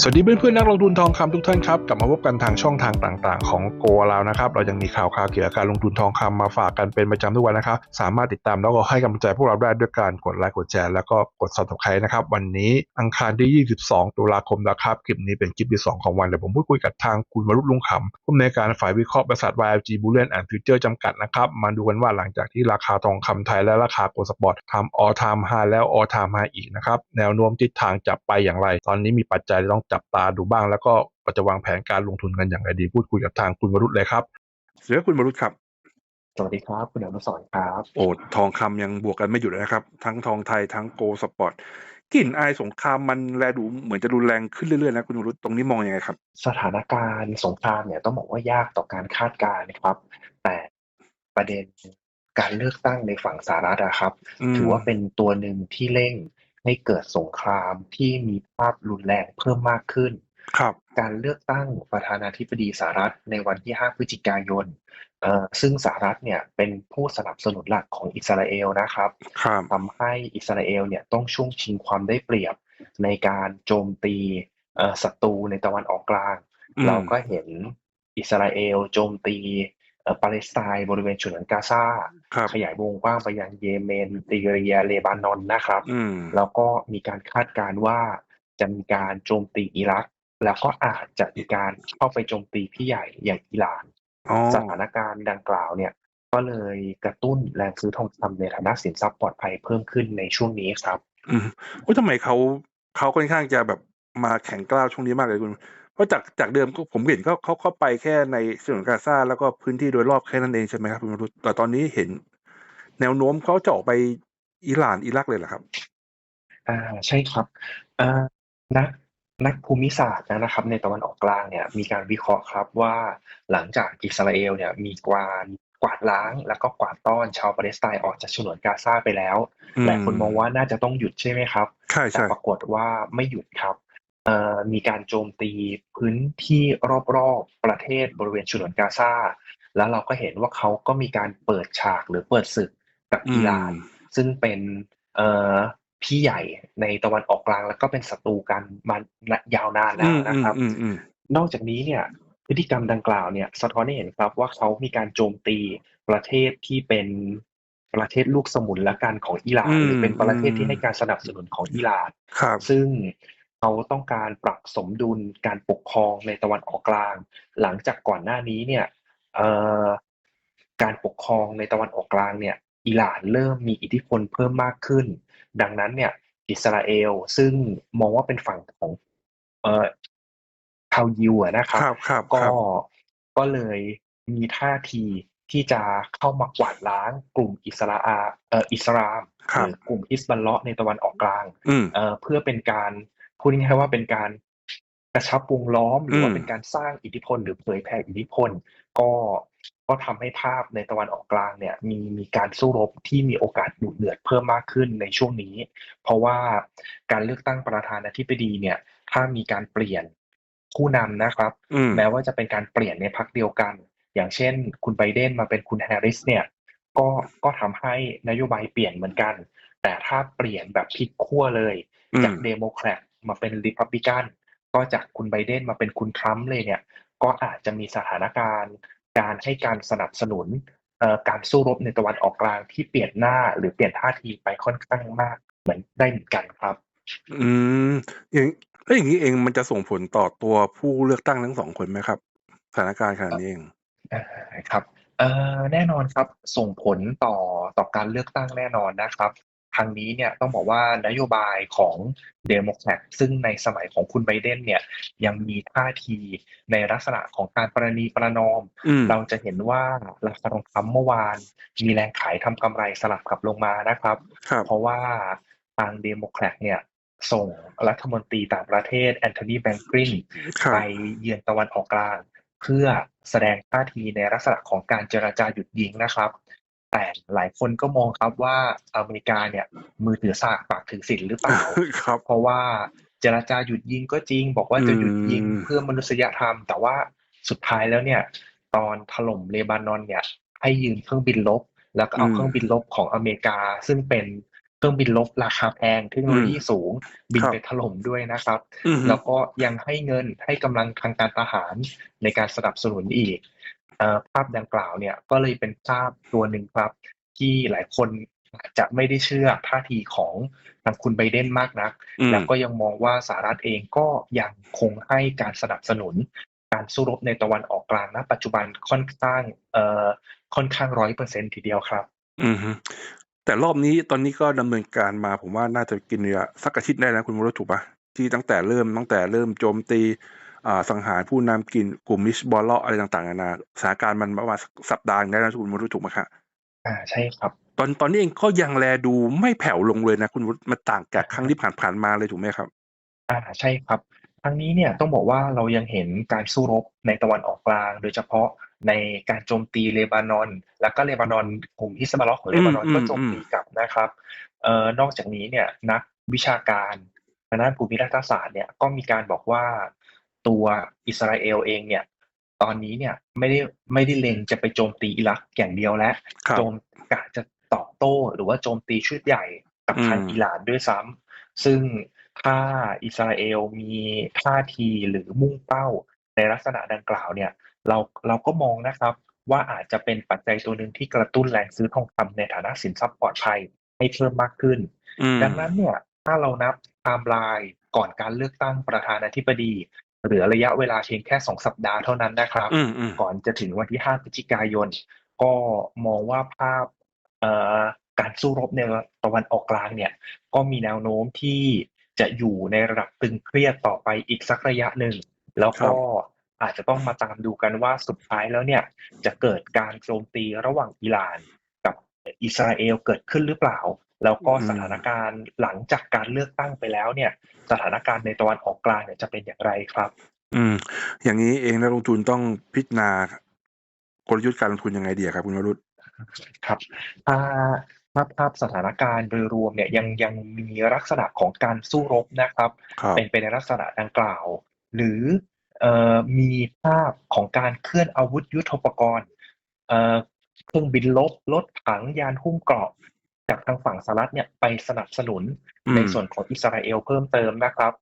สวัสดีเพื่อนๆนักลงทุนทองคำทุกท่านครับกลับมาพบกันทางช่องทางต่างๆ ของโกเรานะครับ เรายังมีข่าวข่าวเกี่ยวกับการลงทุนทองคำมาฝากกันเป็นประจำทุกวันนะครับ สามารถติดตามแล้วก็ให้กำลังใจพวกเราได้ด้วยการกดไลค์กดแชร์แล้วก็กด subscribe นะครับ วันนี้อังคารที่ 22 ตุลาคมนะครับคลิปนี้เป็นคลิปที่ 2 ของวันเดี๋ยวผมพูดคุยกับทางคุณวรุษลุงคำผู้อำนวยการฝ่ายวิเคราะห์บริษัท YLG Bullion and Future จำกัดนะครับมาดูกันว่าหลังจากที่ราคาทองคำไทยและราคาโกลด์สปอร์ตทำ all time high แล้ว all time high อีกนะครับแนวโน้มทิศทางจะไปอย่างไร ตอนนี้มีปัจจัยต้องจับตาดูบ้างแล้วก็จะวางแผนการลงทุนกันอย่างไรดีพูดคุยกับทางคุณวรุษเลยครับเสือคุณวรุษครับ สวัสดีครับ คุณอนุสรณ์ครับ โอ้ทองคำยังบวกกันไม่หยุดเลยนะครับ ทั้งทองไทยทั้งโกลด์สปอร์ตกลิ่นอายสงครามมันแลดูเหมือนจะรุนแรงขึ้นเรื่อยๆนะคุณวรุษตรงนี้มองยังไงครับ สถานการณ์สงครามเนี่ยต้องบอกว่ายากต่อการคาดการณ์นะครับ แต่ประเด็นการเลือกตั้งในฝั่งสหรัฐอะครับอืมถือว่าเป็นตัวหนึ่งที่เร่ง ให้เกิดสงครามที่มีภาพรุนแรงเพิ่มมากขึ้น ครับ การเลือกตั้งประธานาธิบดีสหรัฐในวันที่ 5 พฤศจิกายนเอ่อซึ่งสหรัฐเนี่ยเป็นผู้สนับสนุนหลักของอิสราเอลนะครับครับ ทำให้อิสราเอลเนี่ยต้องช่วงชิงความได้เปรียบในการโจมตีเอ่อศัตรูในตะวันออกกลาง อืมเราก็เห็นอิสราเอลโจมตีเอ่อ ปาเลสไตน์บริเวณฉนวนกาซาครับขยายวงกว้างไปยังเยเมนซีเรียเลบานอนนะครับอืมแล้วก็มีการคาดการณ์ว่าจะมีการโจมตีอิรัก แล้วก็อาจจะมีการเข้าไปโจมตีพี่ใหญ่อย่างอิหร่านอ๋อสถานการณ์ดังกล่าวเนี่ย ก็เลยกระตุ้นแรงซื้อทองคำในฐานะสินทรัพย์ปลอดภัยเพิ่มขึ้นในช่วงนี้ครับ อืมโอ้ยทำไมเขาเขาค่อนข้างจะแบบมาแข็งกล้าวช่วงนี้มากเลยคุณ เพราะจากจากเดิมก็ผมเห็นเขาเขาเข้าไปแค่ในฉนวนกาซาแล้วก็พื้นที่โดยรอบแค่นั้นเองใช่ไหมครับคุณวรุษแต่ตอนนี้เห็น แนวโน้มเขาจะออกไปอิหร่านอิรักเลยเหรอครับ อ่าใช่ครับอ่านักนักภูมิศาสตร์นะครับในตะวันออกกลางเนี่ยมีการวิเคราะห์ครับว่าหลังจากอิสราเอลเนี่ยมีการกวาดล้าง แล้วก็กวาดต้อนชาวปาเลสไตน์ออกจากฉนวนกาซาไปแล้วอืมหลายคนมองว่าน่าจะต้องหยุดใช่ไหมครับใช่แต่ใช่ปรากฏว่าไม่หยุดครับเอ่อ มีการโจมตีพื้นที่รอบๆประเทศบริเวณฉนวนกาซาแล้วเราก็เห็นว่าเขาก็มีการเปิดฉากหรือเปิดศึกกับอิหร่าน ซึ่งเป็นเอ่อพี่ใหญ่ในตะวันออกกลางแล้วก็เป็นศัตรูกันมายาวนานแล้อืวมนะครับอืมอืมนอกจากนี้เนี่ยพฤติกรรมดังกล่าวเนี่ยสะท้อนให้เห็นครับว่าเขามีการโจมตีประเทศที่เป็นประเทศลูกสมุนละกันของอิหร่านอืมหรือเป็นประเทศอืที่มให้การสนับสนุนของอิหร่านครับซึ่ง เขาต้องการปรับสมดุลการปกครองในตะวันออกกลาง หลังจากก่อนหน้านี้เนี่ยเอ่อการปกครองในตะวันออกกลางเนี่ยอิหร่านเริ่มมีอิทธิพลเพิ่มมากขึ้น ดังนั้นเนี่ยอิสราเอลซึ่งมองว่าเป็นฝั่งของเอ่อชาวยิวอะนะคครับรับครับก็ครับก็เลยมีท่าทีที่จะเข้ามากวาดล้างกลุ่มอิสราอาเอ่ออิสลามครัหบรือกลุ่มฮิสบัลเลาะห์ในตะวันออกกลางอืมเอ่อเพื่อเป็นการ พูดง่ายๆว่าเป็นการกระชับวงล้อมหรือว่าอืมเป็นการสร้างอิทธิพล หรือเผยแผ่อิทธิพล ก็ก็ทำให้ภาพในตะวันออกกลางเนี่ยมีมีการสู้รบที่มีโอกาสดุเดือดเพิ่มมากขึ้นในช่วงนี้ เพราะว่าการเลือกตั้งประธานาธิบดีเนี่ย ถ้ามีการเปลี่ยนผู้นำนะครับอืมแม้ว่าจะเป็นการเปลี่ยนในพรรคเดียวกัน อย่างเช่น คุณไบเดนมาเป็นคุณแฮร์ริสเนี่ยก็ก็ทำให้นโยบายเปลี่ยนเหมือนกัน แต่ถ้าเปลี่ยนแบบพลิกขั้วเลยอืมจากเดโมแครต มาเป็นริพับลิกันก็จากคุณไบเดนมาเป็นคุณทรัมป์เลยเนี่ย ก็อาจจะมีสถานการณ์ การให้การสนับสนุนเอ่อการสู้รบในตะวันออกกลางที่เปลี่ยนหน้าหรือเปลี่ยนท่าทีไปค่อนข้างมากเหมือนได้เหมือนกันครับ อืมอย่างแล้วอย่างนี้เองมันจะส่งผลต่อตัวผู้เลือกตั้งทั้งสองคนไหมครับ สถานการณ์ขนาดนี้เองอ่าครับเอ่อแน่นอนครับส่งผลต่อต่อการเลือกตั้งแน่นอนนะครับ ทางนี้เนี่ยต้องบอกว่านโยบายของเดโมแครตซึ่งในสมัยของคุณไบเดนเนี่ยยังมีท่าทีในลักษณะของการประนีประนอมอืมเราจะเห็นว่าราคาทองคำเมื่อวาน มีแรงขายทำกำไรสลับกลับลงมานะครับครับ เพราะว่าทางเดโมแครตเนี่ยส่งรัฐมนตรีต่างประเทศแอนโทนีแบงกรินครับไปเยือนตะวันออกกลาง เพื่อแสดงท่าทีในลักษณะของการเจรจาหยุดยิงนะครับ แต่หลายคนก็มองครับว่าอเมริกาเนี่ยมือถือสากปากถือสินหรือเปล่าครับ เพราะว่าเจรจาหยุดยิงก็จริง บอกว่าจะหยุดยิงอืมเพื่อมนุษยธรรม แต่ว่าสุดท้ายแล้วเนี่ย ตอนถล่มเลบานอนเนี่ย ให้ยืมเครื่องบินลบ แล้วก็เอาอืมเครื่องบินลบของอเมริกา ซึ่งเป็นรื่องบินรบราคาแพงเทคโนโลยีสูง บินครับไปถล่มด้วยนะครับอืมแล้วก็ยังให้เงินให้กำลังทางการทหารในการสนับสนุนอีกเอ่อ ภาพดังกล่าวเนี่ยก็เลยเป็นภาพตัวหนึ่งครับ ที่หลายคนอาจจะไม่ได้เชื่อท่าทีของทางคุณไบเดนมากนักอืมแล้วก็ยังมองว่าสหรัฐเองก็ยังคงให้การสนับสนุน การสู้รบในตะวันออกกลางณ ปัจจุบันค่อนข้างเอ่อค่อนข้างร้อยเปอร์เซ็นทีเดียวครับ อืมฮึแต่รอบนี้ตอนนี้ก็ดำเนินการมาผมว่าน่าจะกินเนื้อสักอาทิตย์ได้นะคุณวรถูกปะที่ตั้งแต่เริ่มตั้งแต่เริ่มโจมตีอ่า สังหารผู้นำกินกลุ่มมิชบอลเลาะอะไรต่างๆนานาสถานการณ์มันประมาณสัปดาห์หนึงได้นะคุณวรถูกไหมครับอ่าใช่ครับ ตอนตอนนี้เองก็ยังแลดูไม่แผ่วลงเลยนะคุณวุฒิมันต่างจากครั้งที่ผ่านๆมาเลยถูกไหมครับ อ่าใช่ครับทางนี้เนี่ยต้องบอกว่าเรายังเห็นการสู้รบในตะวันออกกลาง โดยเฉพาะในการโจมตีเลบานอน แล้วก็เลบานอนกลุ่มฮิสบอลของเลบานอนอืมก็โจมอืมตีกลับนะครับเอ่อนอกจากนี้เนี่ยนักวิชาการทางด้านภูมิรัฐศาสตร์เนี่ยก็มีการบอกว่า ตัวอิสราเอลเองเนี่ยตอนนี้เนี่ยไม่ได้ไม่ได้เล็งจะไปโจมตีอิรักอย่างเดียวแล้วครับโจมกะจะตอบโต้หรือว่าโจมตีชุดใหญ่กับทางอืมอิหร่านด้วยซ้ำซึ่งถ้าอิสราเอลมีท่าทีหรือมุ่งเป้าในลักษณะดังกล่าวเนี่ยเราเราก็มองนะครับว่าอาจจะเป็นปัจจัยตัวหนึ่งที่กระตุ้นแรงซื้อทองคำในฐานะสินทรัพย์ปลอดภัยให้เพิ่มมากขึ้นอืมดังนั้นเนี่ยถ้าเรานับไทม์ไลน์ก่อนการเลือกตั้งประธานาธิบดี เหลือระยะเวลาเพียงแค่สองสัปดาห์เท่านั้นนะครับอืมอืมก่อนจะถึงวันที่5พฤศจิกายน ก็มองว่าภาพเอ่อการสู้รบในตะวันออกกลางเนี่ย ก็มีแนวโน้มที่จะอยู่ในระดับตึงเครียดต่อไปอีกสักระยะหนึ่ง แล้วก็อาจจะต้องมาตามดูกันว่าสุดท้ายแล้วเนี่ย จะเกิดการโจมตีระหว่างอิหร่านกับอิสราเอลเกิดขึ้นหรือเปล่า แล้วก็สถานการณ์หลังจากการเลือกตั้งไปแล้วเนี่ย สถานการณ์ในตะวันออกกลางเนี่ยจะเป็นอย่างไรครับ อืม อย่างนี้เองนักลงทุนต้องพิจารณากลยุทธ์การลงทุนยังไงดีอะครับ คุณวรุษครับถ้าถ้าภาพสถานการณ์โดยรวมเนี่ยยังยังมีลักษณะของการสู้รบนะครับครับเป็นไปในลักษณะดังกล่าว หรือเอ่อมีภาพของการเคลื่อนอาวุธยุทโธปกรณ์เอ่อเครื่องบินลบรถถังยานหุ้มเกราะ จากทางฝั่งสหรัฐเนี่ยไปสนับสนุนอืมในส่วนของอิสราเอลเพิ่มเติมนะครับ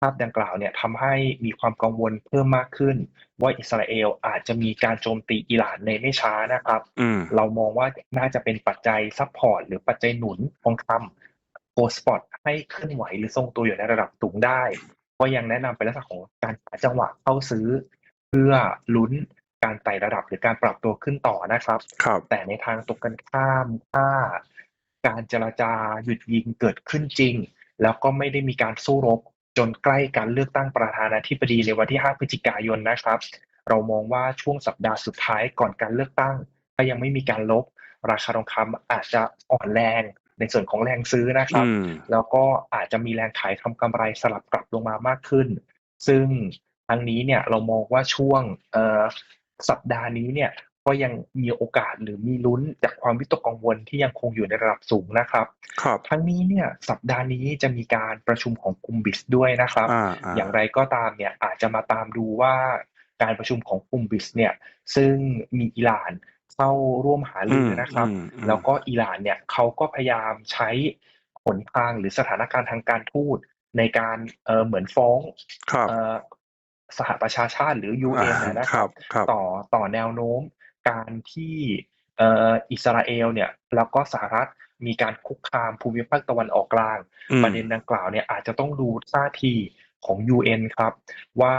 ภาพดังกล่าวเนี่ยทำให้มีความกังวลเพิ่มมากขึ้น ว่าอิสราเอลอาจจะมีการโจมตีอิหร่านในไม่ช้านะครับอืมเรามองว่าน่าจะเป็นปัจจัยซัพพอร์ตหรือปัจจัยหนุนทองคำโกลสปอตให้เคลื่อนไหวหรือทรงตัวอยู่ในระดับสูงได้ ก็ยังแนะนำเป็นลักษณะของการหาจังหวะเข้าซื้อ เพื่อลุ้นการไต่ระดับหรือการปรับตัวขึ้นต่อนะครับครับแต่ในทางตรงกันข้ามถ้า การเจรจาหยุดยิงเกิดขึ้นจริง แล้วก็ไม่ได้มีการสู้รบ จนใกล้การเลือกตั้งประธานาธิบดีในวันที่ 5 พฤศจิกายนนะครับ เรามองว่าช่วงสัปดาห์สุดท้ายก่อนการเลือกตั้ง ถ้ายังไม่มีการลบ ราคาทองคำอาจจะอ่อนแรงในส่วนของแรงซื้อนะครับอืมแล้วก็อาจจะมีแรงขายทำกำไรสลับกลับลงมามากขึ้น ซึ่งทางนี้เนี่ยเรามองว่าช่วงเอ่อสัปดาห์นี้เนี่ย ก็ยังมีโอกาสหรือมีลุ้นจากความวิตกกังวลที่ยังคงอยู่ในระดับสูงนะครับ ครับ ทั้งนี้เนี่ยสัปดาห์นี้จะมีการประชุมของกลุ่มบิสด้วยนะครับ อ่าอ่าอย่างไรก็ตามเนี่ยอาจจะมาตามดูว่าการประชุมของกลุ่มบิสเนี่ยซึ่งมีอิหร่านเข้าร่วมหารือนะครับอืมอืม แล้วก็อิหร่านเนี่ยเขาก็พยายามใช้หนทางหรือสถานการณ์ทางการทูตในการเอ่อเหมือนฟ้องครับ เอ่อสหประชาชาติหรือ UN อ่านะคครัรับบ ครับ ต่อต่อแนวโน้ม การที่เอ่ออิสราเอลเนี่ยแล้วก็สหรัฐมีการคุกคามภูมิภาคตะวันออกกลางอืมประเด็นดังกล่าวเนี่ยอาจจะต้องดูท่าทีของ UN ครับ ว่า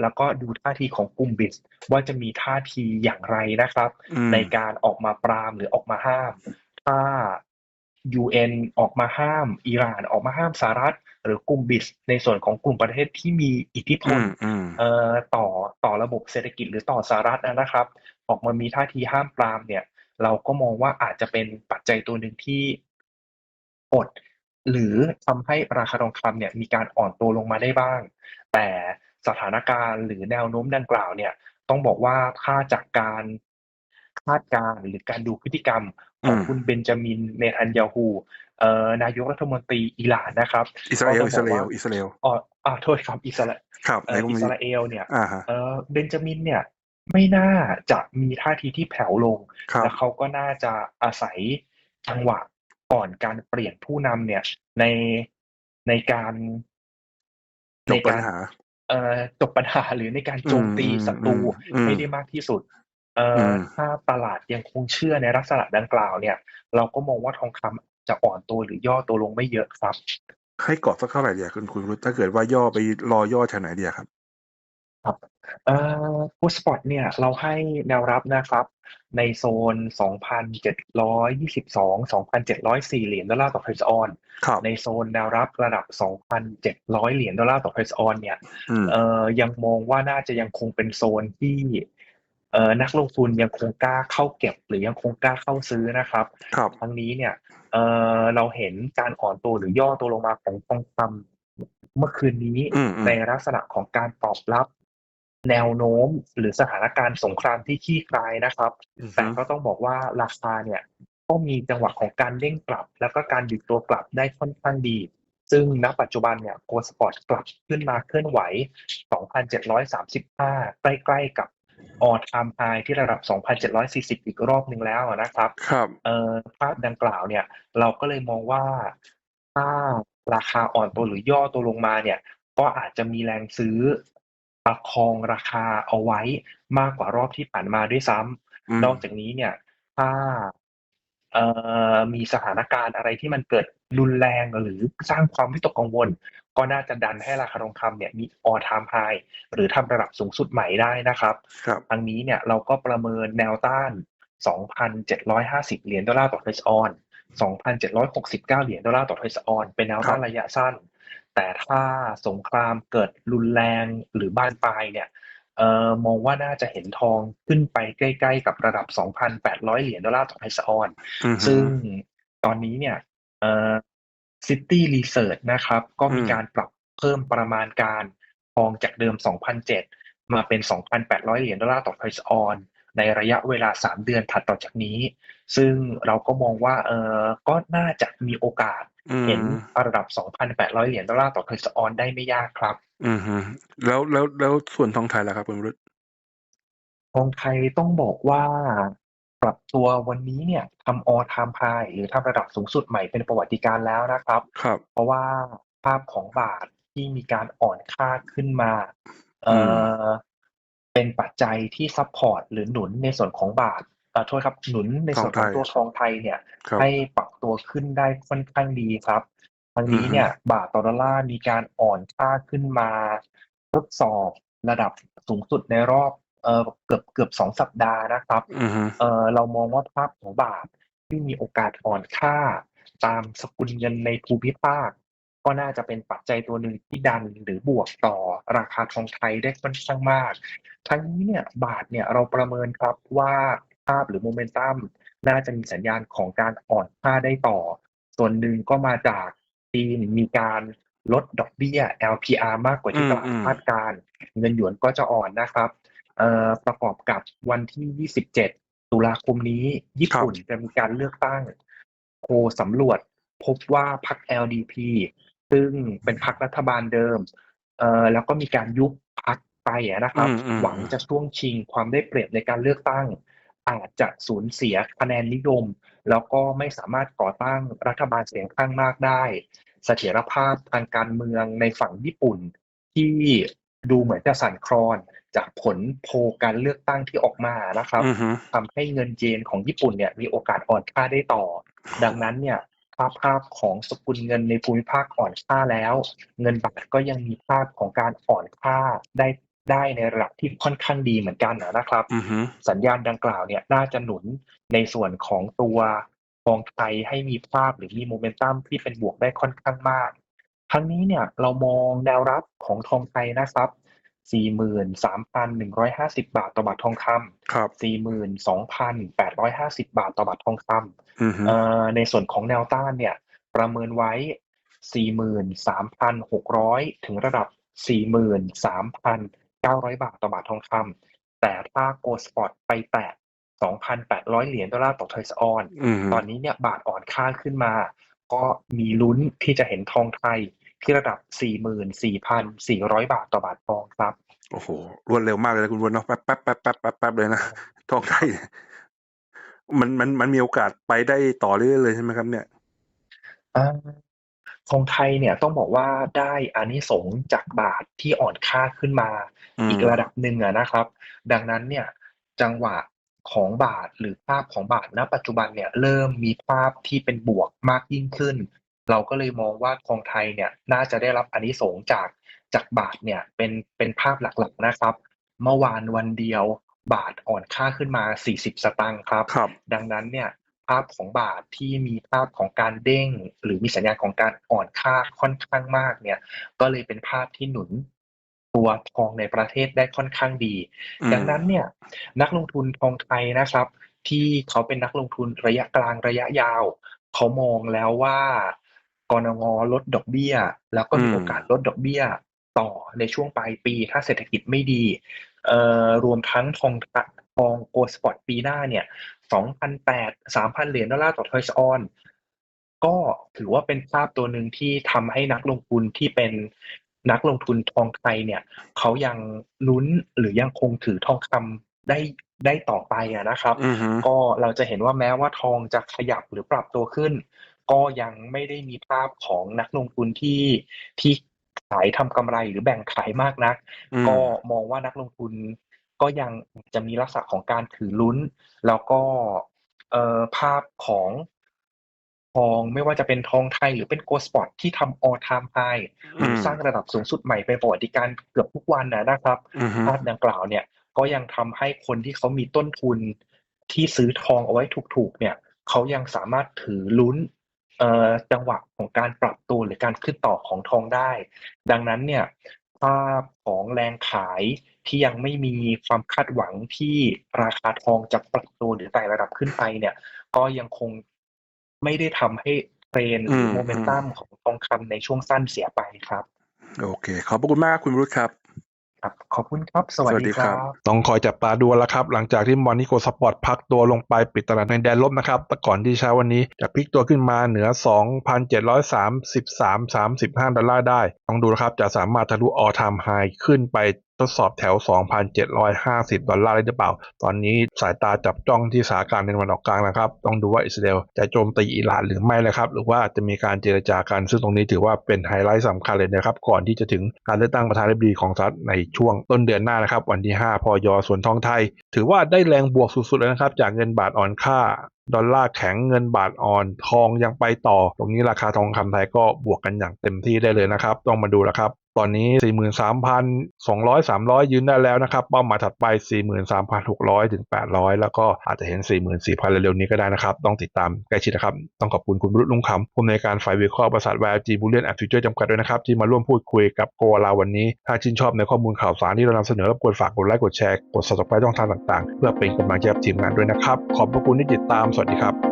แล้วก็ดูท่าทีของกลุ่มบิสว่าจะมีท่าทีอย่างไรนะครับอืมในการออกมาปรามหรือออกมาห้าม ถ้า UN ออกมาห้าม อิหร่านออกมาห้ามสหรัฐ หรือกลุ่มบิสในส่วนของกลุ่มประเทศที่มีอิทธิพอืลมอืมเอ่อต่อต่อระบบเศรษฐกิจหรือต่อสหรัฐนะครับ ออกมามีท่าทีห้ามปรามเนี่ย เราก็มองว่าอาจจะเป็นปัจจัยตัวหนึ่งที่อดหรือทำให้ราคาทองคำเนี่ยมีการอ่อนตัวลงมาได้บ้าง แต่สถานการณ์หรือแนวโน้มดังกล่าวเนี่ย ต้องบอกว่าถ้าจากการคาดการณ์หรือการดูพฤติกรรมของอืมคุณเบนจามินเนทันยาฮูเอ่อนายกรัฐมนตรีอิหร่านนะครับ อิสราเอลก็อิต้สองราบเออกลว่าอิสราเอลอ๋ออ่าโทษครับอิสราครับเอ่อในอิมีสราเอลเนี่ยอ่าฮะเอ่อเบนจามินเนี่ย ไม่น่าจะมีท่าทีที่แผ่วลง ครับและเขาก็น่าจะอาศัยจังหวะก่อนการเปลี่ยนผู้นำเนี่ย ใน ในการ จในบปัญการหา เอ่อ จบปัญหา หรือในการโจมตีอืมศัตรูอืมให้ได้มากที่สุด เอ่ออม ถ้าตลาดยังคงเชื่อในลักษณะดังกล่าวเนี่ย เราก็มองว่าทองคำจะอ่อนตัว หรือย่อตัวลงไม่เยอะครับ ให้กรอบสักเท่าไหร่เดียคุณ คุณรุตถ้าเกิดว่าย่อไป รอย่อแถวไหนเดียครับ เอ่อฟูสปอร์ตเนี่ยเราให้แนวรับนะครับ ในโซน 2,722 2,704 เหรียญดอลลาร์ต่อเพรสออนครับ ในโซนแนวรับระดับ 2,700 เหรียญดอลลาร์ต่อเพรสออนเนี่ย อืม เอ่อ ยังมองว่าน่าจะยังคงเป็นโซนที่ เอ่อ นักลงทุนยังคงกล้าเข้าเก็บ หรือยังคงกล้าเข้าซื้อนะครับ ครับ ทั้งนี้เนี่ย เอ่อ เราเห็นการอ่อนตัวหรือย่อตัวลงมาของทองคำเมื่อคืนนี้อืมอืมในลักษณะของการตอบรับ แนวโน้มหรือสถานการณ์สงครามที่คลี่คลายนะครับอือฮึแต่ก็ต้องบอกว่าราคาเนี่ยก็มีจังหวะของการเด้งกลับ แล้วก็การดึงตัวกลับได้ค่อนข้างดี ซึ่งณปัจจุบันเนี่ยโกลสปอร์ตกลับขึ้นมาเคลื่อนไหว 2,735 ใกล้ๆกับ all time high ที่ระดับ 2,740 อีกรอบหนึ่งแล้วนะครับ ครับ เอ่อภาพดังกล่าวเนี่ย เราก็เลยมองว่า ถ้าราคาอ่อนตัวหรือย่อตัวลงมาเนี่ย ก็อาจจะมีแรงซื้อ ประคองราคาเอาไว้มากกว่ารอบที่ผ่านมาด้วยซ้ำอืมนอกจากนี้เนี่ย ถ้า เอ่อ มีสถานการณ์อะไรที่มันเกิดรุนแรง หรือสร้างความวิตกกังวล ก็น่าจะดันให้ราคาทองคำเนี่ยมี all time high หรือทำระดับสูงสุดใหม่ได้นะครับ ครับ ทางนี้เนี่ยเราก็ประเมินแนวต้าน 2,750 เหรียญดอลลาร์ต่อเทรซออน2,769 เหรียญดอลลาร์ต่อเทรซออนเป็นแนวต้านระยะสั้น แต่ถ้าสงครามเกิดรุนแรงหรือบานปลายเนี่ยเอ่อมองว่าน่าจะเห็นทองขึ้นไปใกล้ๆกับระดับ 2,800 เหรียญดอลลาร์ต่อไอซ์ออนอือฮึซึ่งตอนนี้เนี่ยเอ่อ City Research นะครับ ก็มีอืมการปรับเพิ่มประมาณการทองจากเดิม 2,007 มาเป็น 2,800 เหรียญดอลลาร์ต่อไอซ์ออน ในระยะเวลา 3 เดือนถัดต่อจากนี้ ซึ่งเราก็มองว่าเออก็น่าจะมีโอกาสอืม เห็นระดับ 2,800 เหรียญดอลลาร์ต่อไอซ์ออนได้ไม่ยากครับ อืมฮึแล้วแล้วแล้วส่วนทองไทยล่ะครับคุณรุตทองไทยต้องบอกว่าปรับตัววันนี้เนี่ยทำ all time high หรือทำระดับสูงสุดใหม่เป็นประวัติการณ์แล้วนะครับ ครับ เพราะว่าภาพของบาทที่มีการอ่อนค่าขึ้นมาเอ่อือเป็นปัจจัยที่ซัพพอร์ตหรือหนุนในส่วนของบาทเอ่อโทษครับหนุนในส่วนของตัวทองไทยเนี่ยครับให้ปรับ ตัวขึ้นได้ค่อนข้างดีครับทางนี้เนี่ยบาทต่อดอลลาร์มีการอ่อนค่าขึ้นมาทดสอบระดับสูงสุดในรอบเอ่อเกือบเกือบสองสัปดาห์นะครับอือฮึเอ่อเรามองว่าภาพของบาทที่มีโอกาสอ่อนค่า ตามสกุลเงินในภูมิภาค ก็น่าจะเป็นปัจจัยตัวหนึ่งที่ดันหรือบวกต่อราคาทองไทยได้ค่อนข้างมาก ทั้งนี้เนี่ยบาทเนี่ยเราประเมินครับว่า ภาพหรือโมเมนตัมน่าจะมีสัญญาณของการอ่อนค่าได้ต่อ ส่วนหนึ่งก็มาจากจีนมีการลดดอกเบี้ย LPR มากกว่าที่ตลาดคาดการณ์เงินหยวนก็จะอ่อนนะครับเอ่อประกอบกับวันที่ 27 ตุลาคมนี้ ญี่ปุ่นจะมีการเลือกตั้งโพลสำรวจพบว่าพรรค LDP ซึ่งเป็นพรรครัฐบาลเดิม เอ่อแล้วก็มีการยุบพรรคไปอะนะครับอืมอืมหวังจะช่วงชิงความได้เปรียบในการเลือกตั้ง อาจจะสูญเสียคะแนนนิยม แล้วก็ไม่สามารถก่อตั้งรัฐบาลเสียงข้างมากได้เสถียรภาพทางการเมืองในฝั่งญี่ปุ่น ที่ดูเหมือนจะสั่นคลอน จากผลโพลการเลือกตั้งที่ออกมานะครับอือฮึทำให้เงินเยนของญี่ปุ่นเนี่ยมีโอกาสอ่อนค่าได้ต่อ ดังนั้นเนี่ยภาพภาพของสกุลเงินในภูมิภาคอ่อนค่าแล้ว เงินบาทก็ยังมีภาพของการอ่อนค่าได้ ได้ในระดับที่ค่อนข้างดีเหมือนกันนะครับอือฮึสัญญาณดังกล่าวเนี่ยน่าจะหนุนในส่วนของตัวทองไทยให้มีภาพหรือมีโมเมนตัมที่เป็นบวกได้ค่อนข้างมาก ทั้งนี้เนี่ยเรามองแนวรับของทองไทยนะครับ 43,150 บาทต่อบาททองคครับำ42,850 บาทต่อบาททองคอือฮึำเอ่อในส่วนของแนวต้านเนี่ยประเมินไว้ 43,600 ถึงระดับ 43,900 บาทต่อบาททองคำแต่ถ้าโกลสปอตไปแตะ2,800 เหรียญดอลลาร์ต่อเทรซออนอือฮึตอนนี้เนี่ยบาทอ่อนค่าขึ้นมา ก็มีลุ้นที่จะเห็นทองไทยที่ระดับ 44,400 บาทต่อบาททองครับ โอ้โห รวดเร็วมากเลยนะคุณรุตเนาะแป๊บแป๊บแป๊บแป๊บแป๊บแป๊บเลยนะ ทองไทย มันมันมันมีโอกาสไปได้ต่อเรื่อยๆเลยใช่ไหมครับเนี่ยอา ของไทยเนี่ยต้องบอกว่าได้อานิสงส์จากบาทที่อ่อนค่าขึ้นมา อืมอีกระดับหนึ่งอะนะครับ ดังนั้นเนี่ยจังหวะของบาทหรือภาพของบาทณ ปัจจุบันเนี่ยเริ่มมีภาพที่เป็นบวกมากยิ่งขึ้น เราก็เลยมองว่าทองไทยเนี่ยน่าจะได้รับอานิสงส์จากจากบาทเนี่ยเป็นเป็นภาพหลักๆนะครับ เมื่อวานวันเดียวบาทอ่อนค่าขึ้นมา 40 สตางค์ครับ ครับ ดังนั้นเนี่ย ภาพของบาทที่มีภาพของการเด้ง หรือมีสัญญาณของการอ่อนค่าค่อนข้างมากเนี่ย ก็เลยเป็นภาพที่หนุนตัวทองในประเทศได้ค่อนข้างดีอืมดังนั้นเนี่ยนักลงทุนทองไทยนะครับ ที่เขาเป็นนักลงทุนระยะกลางระยะยาว เขามองแล้วว่ากรงงลดดอกเบี้ย แล้วก็มีอืมโอกาสลดดอกเบี้ยต่อในช่วงปลายปีถ้าเศรษฐกิจไม่ดีเอ่อรวมทั้งทอง ทองโกลด์สปอตปีหน้าเนี่ย2,800 3,000 เหรียญดอลลาร์ต่อทอยส์ออนก็ถือว่าเป็นภาพตัวหนึ่งที่ทำให้นักลงทุนที่เป็นนักลงทุนทองไทยเนี่ยเขายังลุ้นหรือยังคงถือทองคำได้ได้ต่อไปอะนะครับอือฮึก็เราจะเห็นว่าแม้ว่าทองจะขยับหรือปรับตัวขึ้น ก็ยังไม่ได้มีภาพของนักลงทุนที่ที่ขายทำกำไรหรือแบ่งขายมากนักอืมก็มองว่านักลงทุน ก็ยังจะมีลักษณะของการถือลุ้น แล้วก็เอ่อภาพของทองไม่ว่าจะเป็นทองไทยหรือเป็นโกลด์สปอตที่ทำ all time high หรือสร้างระดับสูงสุดใหม่เป็นประวัติการณ์เกือบทุกวันนะนะครับอือฮึภาพดังกล่าวเนี่ยก็ยังทำให้คนที่เขามีต้นทุนที่ซื้อทองเอาไว้ถูกๆ เนี่ยเขายังสามารถถือลุ้นเอ่อจังหวะของการปรับตัวหรือการขึ้นต่อของทองได้ ดังนั้นเนี่ยภาพของแรงขาย ที่ยังไม่มีความคาดหวังที่ราคาทองจะปรับตัวหรือไต่ระดับขึ้นไปเนี่ย ก็ยังคงไม่ได้ทำให้เทรนด์หรือมโมเมนตัมของทองคำในช่วงสั้นเสียไปครับ โอเค ขอบพระคุณมากคุณวรุษครับครับขอบคุณครับ สวัสสวัสดีดีคครัรับบต้องคอยจับตาดูแล้วครับ หลังจากที่มอนิโกสปอร์ตพักตัวลงไปปิดตลาดในแดนลบนะครับแต่ก่อนที่เช้าวันนี้จะพลิกตัวขึ้นมาเหนือ 2,733 35 ดอลลาร์ได้ ต้องดูนะครับจะสามารถทะลุ all time high ขึ้นไปทดสอบแถว 2,750 ดอลลาร์ได้หรือเปล่า ตอนนี้สายตาจับจ้องที่สถานการณ์ในวันออกกลางนะครับ ต้องดูว่าอิสราเอลจะโจมตีอิหร่านหรือไม่นะครับ หรือว่าจะมีการเจรจากัน ซึ่งตรงนี้ถือว่าเป็นไฮไลท์สำคัญเลยนะครับ ก่อนที่จะถึงการเลือกตั้งประธานาธิบดีของสหรัฐในช่วงต้นเดือนหน้านะครับ วันที่ 5 พยส่วนทองไทย ถือว่าได้แรงบวกสุดๆเลยนะครับ จากเงินบาทอ่อนค่าดอลลาร์แข็งเงินบาทอ่อนทองยังไปต่อ ตรงนี้ราคาทองคำไทยก็บวกกันอย่างเต็มที่ได้เลยนะครับ ต้องมาดูแล้วครับ ตอนนี้ 43,200 300 ยืนได้แล้วนะครับเป้าหมายถัดไป 43,600 ถึง 800 แล้วก็อาจจะเห็น 44,000 เร็วๆนี้ก็ได้นะครับ ต้องติดตามใกล้ชิดนะครับ ต้องขอบคุณคุณบรุษลุงคำผู้อำนการฝ่ายวิเคราะห์บริษัท YG Bullion and Future จำกัดด้วยนะครับ ที่มาร่วมพูดคุยกับโกลาวันนี้ ถ้าชื่นชอบในข้อมูลข่าวสารที่เรานำเสนอรบกวนฝากกดไลค์กดแชร์กด subscribe ช่องทางต่างๆ เพื่อเป็นกำลังใจกับทีมงานด้วยนะครับขอบพระคุณที่ติดตามสวัสดีครับ